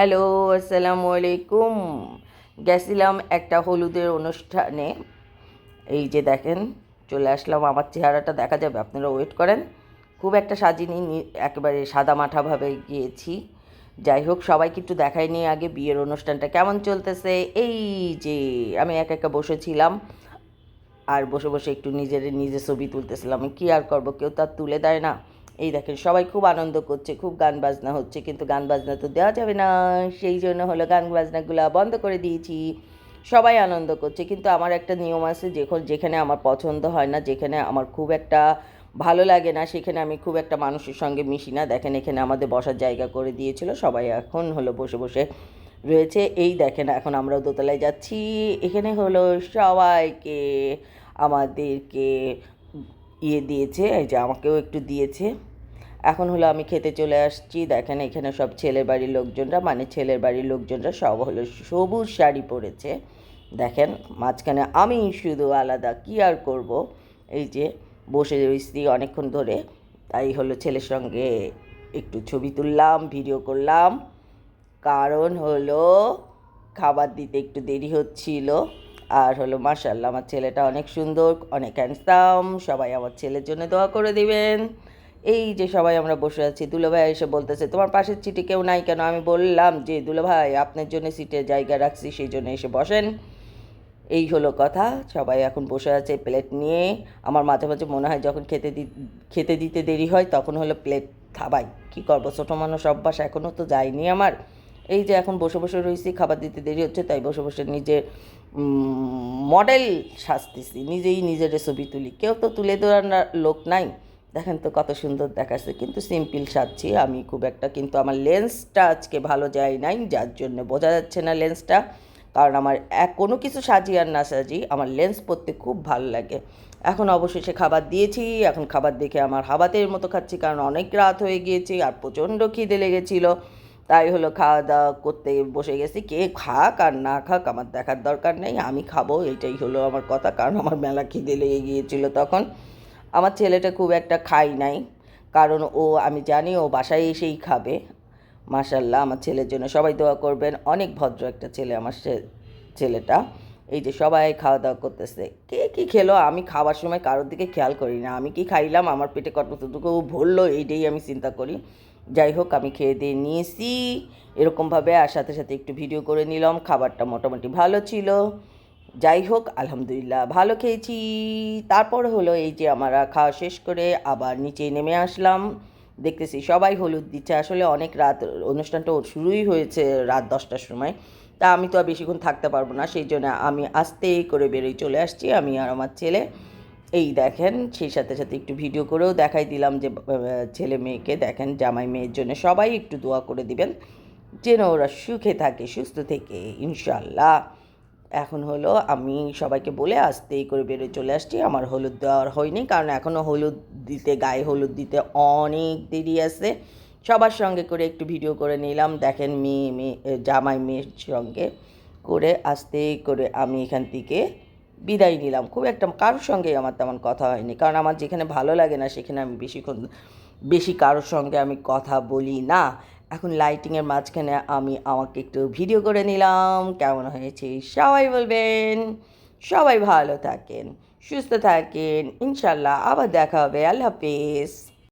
Hello আসসালামু আলাইকুম গেছিলাম একটা হলুদের অনুষ্ঠানে। এই যে দেখেন, চলে আসলাম। আমার চেহারাটা দেখা যাবে, আপনারা ওয়েট করেন। খুব একটা সাজিনি একেবারে সাদা মাঠাভাবে গিয়েছি। যাই হোক, সবাইকে একটু দেখাই নিয়ে আগে বিয়ের অনুষ্ঠানটা কেমন চলতেছে। এই যে, আমি একা একা বসেছিলাম। আর বসে বসে একটু নিজের নিজে ছবি তুলতেছিলাম। কী আর করব? কেউ তো আর তুলে দেয় না। এই দেখেন, সবাই খুব আনন্দ করছে, খুব গান বাজনা হচ্ছে, কিন্তু গান বাজনা তো দেওয়া যাবে না। সেই জন্য হলো গান বাজনাগুলো বন্ধ করে দিয়েছি। সবাই আনন্দ করছে, কিন্তু আমার একটা নিয়ম আছে যখন যেখানে আমার পছন্দ হয় না, যেখানে আমার খুব একটা ভালো লাগে না, সেখানে আমি খুব একটা মানুষের সঙ্গে মিশি না। দেখেন, এখানে আমাদের বসার জায়গা করে দিয়েছিল, সবাই এখন হলো বসে বসে রয়েছে। এই দেখেন, এখন আমরা দোতলায় যাচ্ছি। এখানে হলো সবাইকে আমাদেরকে ইয়ে দিয়েছে, এই যে আমাকেও একটু দিয়েছে। এখন হলো আমি খেতে চলে আসছি। দেখেন এখানে সব ছেলের বাড়ির লোকজনরা মানে ছেলের বাড়ির লোকজনরা সব হলো সবুজ শাড়ি পরেছে। দেখেন মাঝখানে আমি শুধু আলাদা, কি আর করব? এই যে বসে রয়েছি অনেকক্ষণ ধরে, তাই হলো ছেলের সঙ্গে একটু ছবি তুললাম, ভিডিও করলাম। কারণ হলো খাবার দিতে একটু দেরি হচ্ছিল। আর হলো মার্শাল্লাহ আমার ছেলেটা অনেক সুন্দর, অনেক হ্যান্ডসাম সবাই আমার ছেলের জন্য দোয়া করে দিবেন। এই যে সবাই আমরা বসে আছি, দুলোভাই এসে বলতেছে, তোমার পাশের সিটে কেউ নাই কেন? আমি বললাম যে, দুলোভাই, আপনার জন্য সিটে জায়গা রাখছি, সেই জন্য এসে বসেন। এই হলো কথা, সবাই এখন বসে আছে প্লেট নিয়ে। আমার মাঝে মাঝে মনে হয় যখন খেতে দি, খেতে দিতে দেরি হয়, তখন হলো প্লেট থাবাই। কী করব? ছোটো মানুষ অভ্যাস এখনও তো যায়নি আমার। এই যে এখন বসে বসে রয়েছি খাবার দিতে দেরি হচ্ছে, তাই বসে বসে নিজে মডেল সাজতেছি, নিজেই নিজের ছবি তুলি। কেউ তো তুলে না- লোক নাই। দেখেন তো কত সুন্দর দেখাচ্ছে, কিন্তু সিম্পল সাজছি আমি খুব একটা, কিন্তু আমার লেন্সটা আজকে ভালো যায় নাই, যার জন্য বোঝা যাচ্ছে না লেন্সটা কারণ আমার এক কোনো কিছু সাজি আর না সাজি আমার লেন্স পরতে খুব ভালো লাগে। এখন অবশেষে খাবার দিয়েছি, এখন খাবার দেখে আমার হাবাতের মতো খাচ্ছি, কারণ অনেক রাত হয়ে গিয়েছে আর প্রচণ্ড খিদে লেগেছিল। তাই হলো খাওয়া দাওয়া করতে বসে গেছি, কে খাক আর না খাক আমার দেখার দরকার নেই, আমি খাব, এটাই হলো আমার কথা, কারণ আমার মেলা খিদে লেগে গিয়েছিল তখন। আমার ছেলেটা খুব একটা খাই নাই, কারণ ও, আমি জানি ও বাসায় এসেই খাবে। মাশাল্লাহ আমার ছেলের জন্য সবাই দোয়া করবেন। অনেক ভদ্র একটা ছেলে আমার ছেলেটা। এই যে সবাই খাওয়া দাওয়া করতেছে। কে কী খেলো? আমি খাওয়ার সময় কারোর দিকে খেয়াল করি না। আমি কি খাইলাম? আমার পেটে কতটুকু ভরলো এইটাই আমি চিন্তা করি। যাই হোক, আমি খেয়ে দিয়ে নিয়েছি। এরকমভাবে আর সাথে সাথে একটু ভিডিও করে নিলাম। খাবারটা মোটামুটি ভালো ছিল। যাই হোক আলহামদুলিল্লাহ, ভালো খেয়েছি। তারপর হলো এই যে আমরা খাওয়া শেষ করে আবার নিচে নেমে আসলাম। দেখতেছি সবাই হলুদ দিচ্ছে। আসলে অনেক রাত, অনুষ্ঠানটা শুরুই হয়েছে রাত দশটার সময়। তা আমি তো আর বেশিক্ষণ থাকতে পারব না, সেই জন্য আমি আস্তেই করে বেরোই চলে আসছি। আমি আর আমার ছেলে, এই দেখেন, সেই সাথে সাথে একটু ভিডিও করেও দেখাই দিলাম যে ছেলে মেয়েকে দেখেন, জামাই মেয়ের জন্য সবাই একটু দোয়া করে দিবেন। যেন ওরা সুখে থাকে, সুস্থ থেকে ইনশাল্লাহ এখন হলো আমি সবাইকে বলে আসতেই করে বেরোয় চলে আসছি। আমার হলুদ দেওয়ার হয়নি, কারণ এখনও হলুদ দিতে, গায়ে হলুদ দিতে অনেক দেরি আছে। সবার সঙ্গে করে একটু ভিডিও করে নিলাম। দেখেন মেয়ে মেয়ে জামাই মেয়ের সঙ্গে করে আস্তেই করে আমি এখান থেকে বিদায় নিলাম। খুব একটা কারোর সঙ্গেই আমার তেমন কথা হয়নি, কারণ আমার যেখানে ভালো লাগে না সেখানে আমি বেশিক্ষণ, বেশি কারোর সঙ্গে আমি কথা বলি না। এখন লাইটিংয়ের মাঝখানে আমি আমাকে একটু ভিডিও করে নিলাম। কেমন হয়েছে? সবাই বলবেন। সবাই ভালো থাকেন, সুস্থ থাকেন। ইনশাল্লাহ আবার দেখা হবে। আল্লাহ হাফেজ।